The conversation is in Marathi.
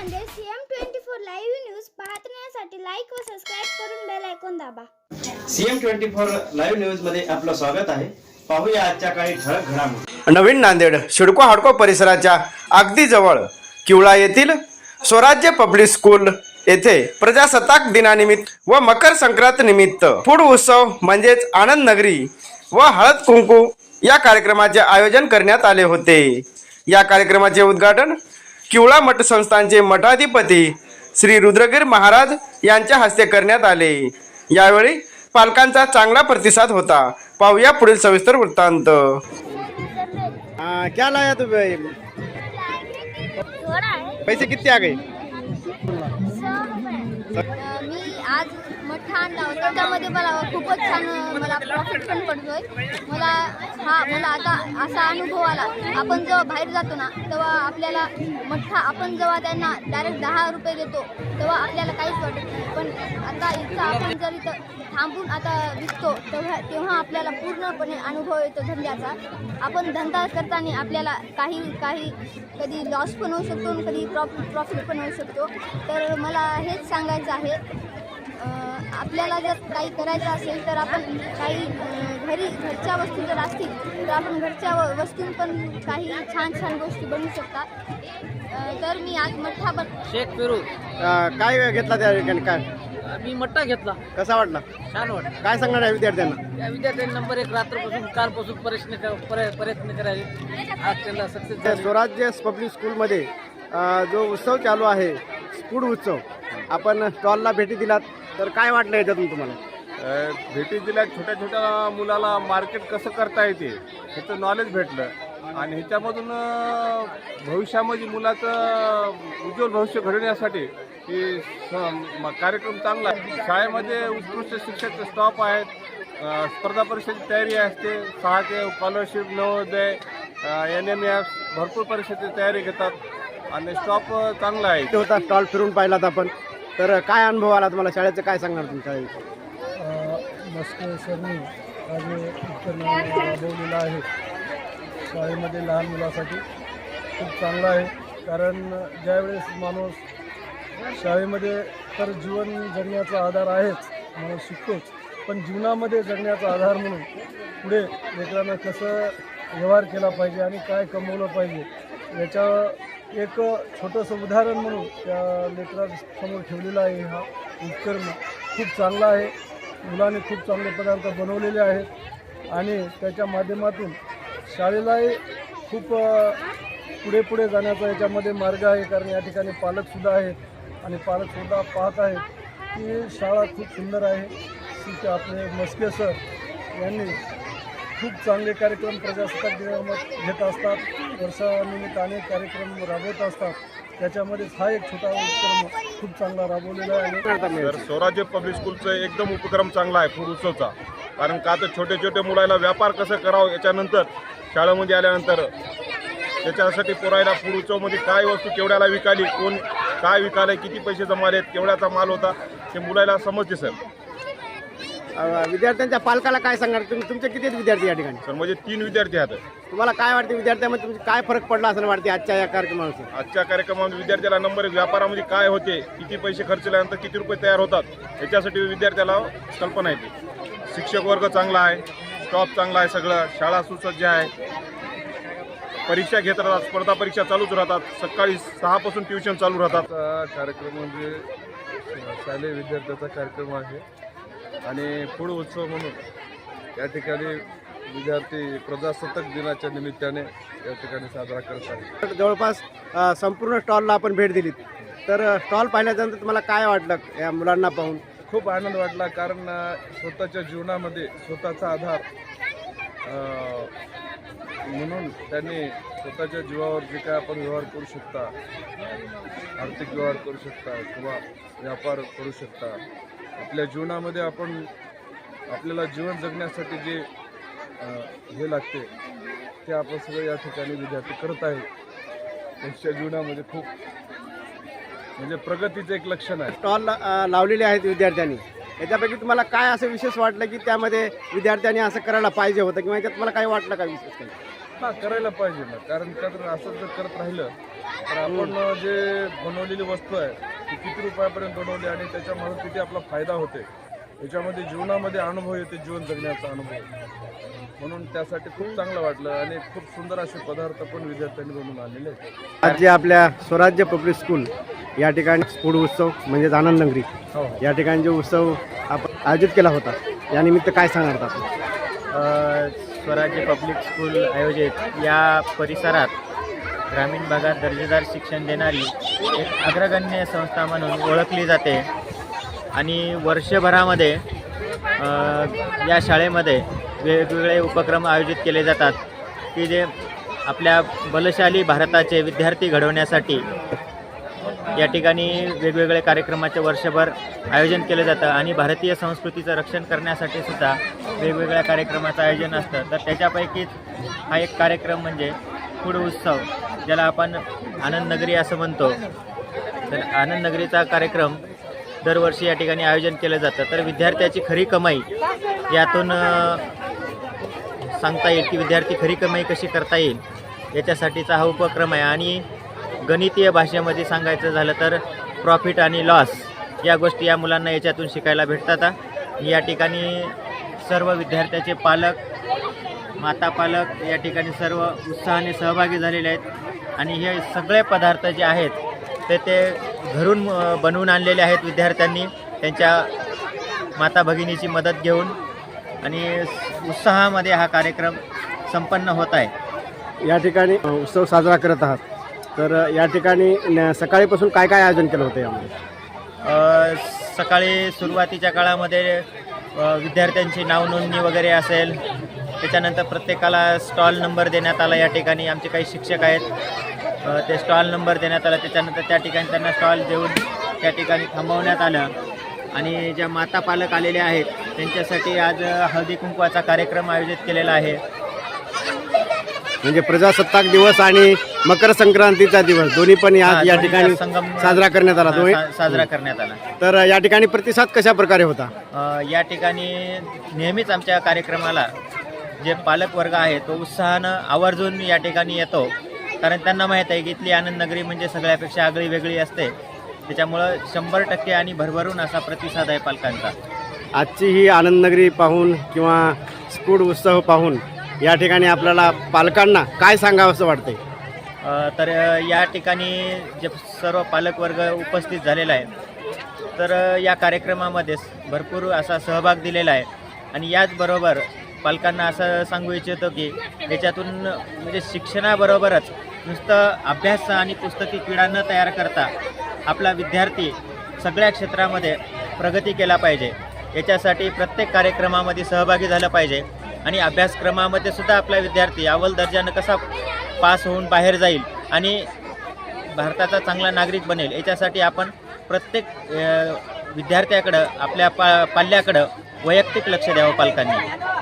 CM twenty four live news पाहण्यासाठी लाईक व सबस्क्राईब करून बेल ऐकून दाबा. सीएम ट्वेंटी फोर लाईव्ह न्यूजमध्ये आपलं स्वागत आहे. पाहूया आजच्या काही ठळक घडामोडी. नवीन नांदेड शिडको हाडको परिसराच्या अगदी जवळ किवळा येथील स्वराज्य पब्लिक स्कूल येथे प्रजासत्ताक दिनानिमित्त व मकर संक्रांत निमित्त फूड उत्सव म्हणजेच आनंद नगरी व हळद कुंकू या कार्यक्रमाचे आयोजन करण्यात आले होते. या कार्यक्रमाचे उद्घाटन किवळा मठ संस्थानचे मठाधिपती श्री रुद्रगीर महाराज यांच्या हस्ते करण्यात आले. यावेळी पालकांचा चांगला प्रतिसाद होता. पाहूया पुढील सविस्तर वृत्तांत. क्या लाया तू पैसे किती आ गए? मी आज मठ्ठा आणला लावतो त्यामध्ये मला खूपच छान मला प्रॉफिट पण पडतोय. मला हा मला आता असा अनुभव आला. आपण जेव्हा बाहेर जातो ना तेव्हा आपल्याला मठ्ठा आपण जेव्हा त्यांना डायरेक्ट दहा रुपये देतो तेव्हा आपल्याला काहीच वाटत नाही. पण आता इथं आपण जर इथं थांबून आता विकतो तेव्हा तेव्हा आपल्याला पूर्णपणे अनुभव येतो धंद्याचा. आपण धंदा करताना आपल्याला काही काही कधी लॉस पण होऊ शकतो आणि कधी प्रॉफिट प्रॉफिट पण होऊ शकतो. तर मला हेच सांगायचं आहे आपल्याला जर काही करायचं असेल तर आपण काही घरी घरच्या वस्तू जर असतील तर आपण घरच्या व- वस्तून पण काही छान छान गोष्टी बनवू शकता. तर मी आज मठ्ठा बन शेख पेरू काय घेतला त्या ठिकाणी? काय? मी मट्टा घेतला. कसा वाटला? छान वाटलं. काय सांगणार आहे विद्यार्थ्यांना? या विद्यार्थ्यांनी नंबर एक रात्रपासून कालपासून प्रश्न क- प्रय- प्रयत्न करायचे. आज त्यांना सक्सेस त्या झाले. स्वराज्य पब्लिक स्कूलमध्ये अ, जो उत्सव चालू आहे स्कूल उत्सव आपण स्टॉलला भेटी दिलात. तर काय वाटलं याच्यातून तुम्हाला? भेटी दिल्या छोट्या छोट्या मुलाला मार्केट कसं करता येते ह्याचं नॉलेज भेटलं. आणि ह्याच्यामधून अ, भविष्यामध्ये मुलाचं उज्ज्वल भविष्य घडवण्यासाठी ही स- म- कार्यक्रम चांगला आहे. शाळेमध्ये उत्कृष्ट शिक्षक स्टॉप आहेत अ, स्पर्धा परीक्षेची तयारी असते. सहा के scholarship Navodaya N M F भरपूर परीक्षेची तयारी घेतात. आणि स्टॉप चांगला आहे. होता स्टॉल फिरून पाहिलात आपण. तर काय अनुभव आला तुम्हाला? शाळेचं काय सांगणार तुमच्या मस्के सरनी आणि उपक्रम राबवलेला आहे. शाळेमध्ये लहान मुलासाठी खूप चांगला आहे. कारण ज्यावेळेस माणूस शाळेमध्ये तर जीवन जगण्याचा आधार आहेच माणूस शिकतोच. पण जीवनामध्ये जगण्याचा आधार म्हणून पुढे लेकरांना कसं व्यवहार केला पाहिजे आणि काय कमवलं पाहिजे याच्या एक छोटंसं उदाहरण म्हणून त्या लेकरासमोर ठेवलेला आहे हा उपक्रम खूप चांगला आहे. मुलाने खूप चांगले पदार्थ बनवलेले आहेत. आणि त्याच्या माध्यमातून शाळेलाही खूप पुढे पुढे जाण्याचा याच्यामध्ये मार्ग आहे. कारण या ठिकाणी पालकसुद्धा आहेत आणि पालकसुद्धा पाहत आहेत की शाळा खूप सुंदर आहे. की आपले मस्के सर यांनी खूप चांगले कार्यक्रम प्रजासत्ताक दिनामध्ये घेत असतात. वर्षानिमित्त अनेक कार्यक्रम राबवत असतात. त्याच्यामध्येच हा एक छोटा उपक्रम खूप चांगला राबवलेला आहे. तर स्वराज्य पब्लिक स्कूलचं एकदम उपक्रम चांगला आहे फूड उत्सवचा. कारण का तर छोटे छोटे मुलाला व्यापार कसं करावं याच्यानंतर शाळेमध्ये आल्यानंतर त्याच्यासाठी पोरायला फूड उत्सवमध्ये काय वस्तू केवढ्याला विकाली कोण काय विकाले किती पैसे जमाले केवढ्याचा माल होता हे मुलाला समजते सर. अ, विद्यार्थ्यांच्या पालकाला काय सांगणार? तुम्ही तुमचे किती आहेत विद्यार्थी या ठिकाणी? सर म्हणजे तीन विद्यार्थी आहेत. तुम्हाला काय वाटते विद्यार्थ्यांमध्ये तुमचे काय फरक पडला असं वाटते आजच्या या कार्यक्रमानुसार आजच्या कार्यक्रमामध्ये विद्यार्थ्याला नंबर एक व्यापारामध्ये काय होते किती पैसे खर्चल्यानंतर किती रुपये तयार होतात याच्यासाठी विद्यार्थ्याला कल्पना येते. शिक्षक वर्ग चांगला आहे स्टॉप चांगला आहे सगळं शाळा सुसज्ज आहे. परीक्षा घेत राहतात स्पर्धा परीक्षा चालूच राहतात सकाळी सहापासून ट्युशन चालू राहतात. कार्यक्रम म्हणजे शालेय विद्यार्थ्याचा कार्यक्रम आहे. आणि फूड उत्सव म्हणून या ठिकाणी विद्यार्थी प्रजासत्ताक दिनाच्या निमित्ताने या ठिकाणी साजरा करत आहेत. जवळपास संपूर्ण स्टॉलला आपण भेट दिली तर स्टॉल पाहिल्यानंतर तुम्हाला काय वाटलं या मुलांना पाहून? खूप आनंद वाटला कारण स्वतःच्या जीवनामध्ये स्वतःचा आधार म्हणून त्यांनी स्वतःच्या जीवावर जे काय आपण व्यवहार करू शकता आर्थिक व्यवहार करू शकता किंवा व्यापार करू शकता आपल्या जीवनामध्ये आपण आपल्याला जीवन जगण्यासाठी जे हे लागते ते आपण सगळं या ठिकाणी विद्यार्थी करत आहेत. त्यांच्या जीवनामध्ये खूप म्हणजे प्रगतीचं एक लक्षण आहे. स्टॉल लावलेले आहेत विद्यार्थ्यांनी. याच्यापैकी तुम्हाला काय असं विशेष वाटलं की त्यामध्ये विद्यार्थ्यांनी असं करायला पाहिजे होतं किंवा याच्यात तुम्हाला काय वाटलं का विशेष काही? हा करायला पाहिजे ना. कारण का तर असं जर करत राहिलं तर आपण जे बनवलेली वस्तू आहे ती किती रुपयापर्यंत बनवली आणि त्याच्यामध्ये किती आपला फायदा होते याच्यामध्ये जीवनामध्ये अनुभव येते जीवन जगण्याचा अनुभव. म्हणून त्यासाठी खूप चांगलं वाटलं आणि खूप सुंदर असे पदार्थ पण विद्यार्थ्यांनी बनवून आणलेले आहेत. आज जे आपल्या स्वराज्य पब्लिक स्कूल या ठिकाणी फूड उत्सव म्हणजेच आनंद नगरी हो. या ठिकाणी जो उत्सव आपण आयोजित केला होता या निमित्त काय सांगणार आपण? स्वराज्य पब्लिक स्कूल आयोजित या परिसरात ग्रामीण भागात दर्जेदार शिक्षण देणारी एक अग्रगण्य संस्था म्हणून ओळखली जाते. आणि वर्षभरामध्ये या शाळेमध्ये वेगवेगळे उपक्रम आयोजित केले जातात. की जे आपल्या बलशाली भारताचे विद्यार्थी घडवण्यासाठी या ठिकाणी वेगवेगळे कार्यक्रमाचे वर्षभर आयोजन केलं जातं आणि भारतीय संस्कृतीचं रक्षण करण्यासाठी सुद्धा वेगवेगळ्या कार्यक्रमाचं आयोजन असतं. तर त्याच्यापैकीच हा एक कार्यक्रम म्हणजे फूड उत्सव ज्याला आपण आनंद नगरी असं म्हणतो. तर आनंद नगरीचा कार्यक्रम दरवर्षी या ठिकाणी आयोजन केलं जातं. तर विद्यार्थ्याची खरी कमाई यातून सांगता येईल की विद्यार्थी खरी कमाई कशी करता येईल याच्यासाठीचा हा उपक्रम आहे. आणि गणितीय भाषेमध्ये सांगायचं झालं तर प्रॉफिट आणि लॉस या गोष्टी या मुलांना याच्यातून शिकायला भेटतात. या ठिकाणी सर्व विद्यार्थ्याचे पालक माता पालक या ठिकाणी सर्व उत्साहाने सहभागी झालेले आहेत. आणि हे सगळे पदार्थ जे आहेत ते ते घरून बनवून आणलेले आहेत विद्यार्थ्यांनी. त्यांच्या माता भगिनीची मदत घेऊन. आणि उत्साहामध्ये हा कार्यक्रम संपन्न होत आहे. या ठिकाणी उत्सव साजरा करत आहात. तर या ठिकाणी सकाळीपासून काय काय आयोजन केलं होतं यामध्ये? सकाळी सुरुवातीच्या काळामध्ये विद्यार्थ्यांची नाव नोंदणी वगैरे असेल त्याच्यानंतर प्रत्येकाला स्टॉल नंबर देण्यात आला या ठिकाणी. आमचे काही शिक्षक आहेत. ते स्टॉल नंबर देण्यात आला. त्याच्यानंतर त्या ठिकाणी त्यांना स्टॉल देऊन त्या ठिकाणी थांबवण्यात आलं. आणि ज्या माता पालक आलेले आहेत त्यांच्यासाठी आज हळदी कुंकवाचा कार्यक्रम आयोजित केलेला आहे. म्हणजे प्रजासत्ताक दिवस आणि मकर संक्रांतीचा दिवस. दोन्ही पण या ठिकाणी संगम साजरा करण्यात आला. साजरा करण्यात आला. तर या ठिकाणी प्रतिसाद कशा प्रकारे होता या ठिकाणी नेहमीच आमच्या कार्यक्रमाला जे पालक वर्ग आहे तो उत्साहानं आवर्जून या ठिकाणी येतो. कारण त्यांना माहीत आहे की इथली आनंद नगरी म्हणजे सगळ्यापेक्षा आगळी वेगळी असते. त्याच्यामुळं शंभर टक्के आणि भरभरून असा प्रतिसाद आहे पालकांचा. आजची ही आनंद नगरी पाहून किंवा स्कूल उत्सव पाहून या ठिकाणी आपल्याला पालकांना काय सांगावं असं वाटतंय? अ, तर या ठिकाणी जे सर्व पालकवर्ग उपस्थित झालेला आहे तर या कार्यक्रमामध्ये भरपूर असा सहभाग दिलेला आहे. आणि याचबरोबर पालकांना असं सांगू इच्छितो की याच्यातून म्हणजे शिक्षणाबरोबरच नुसतं अभ्यास आणि पुस्तकी किडा न तयार करता आपला विद्यार्थी सगळ्या क्षेत्रामध्ये प्रगती केला पाहिजे. याच्यासाठी प्रत्येक कार्यक्रमामध्ये सहभागी झालं पाहिजे आणि अभ्यासक्रमामध्ये सुद्धा आपला विद्यार्थी अव्वल दर्जानं कसा पास होऊन बाहेर जाईल आणि भारताचा चांगला नागरिक बनेल याच्यासाठी आपण प्रत्येक विद्यार्थ्याकडं आपल्या पा पाल्याकडं वैयक्तिक लक्ष द्यावं पालकांनी.